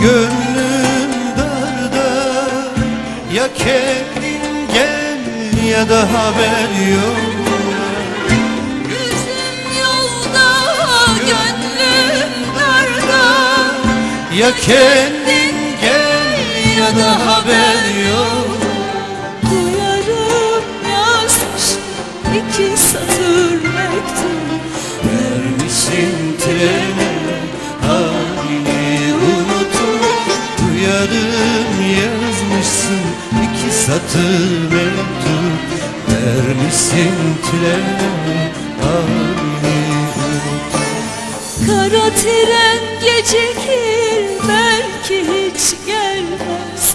Gönlüm darda Ya kendin gel ya da haber yok. Ya kendin gel ya da haber satır mektup Vermişsin trene Kara tren gecikir belki hiç gelmez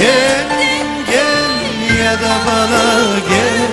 kendin gel ya da bana gel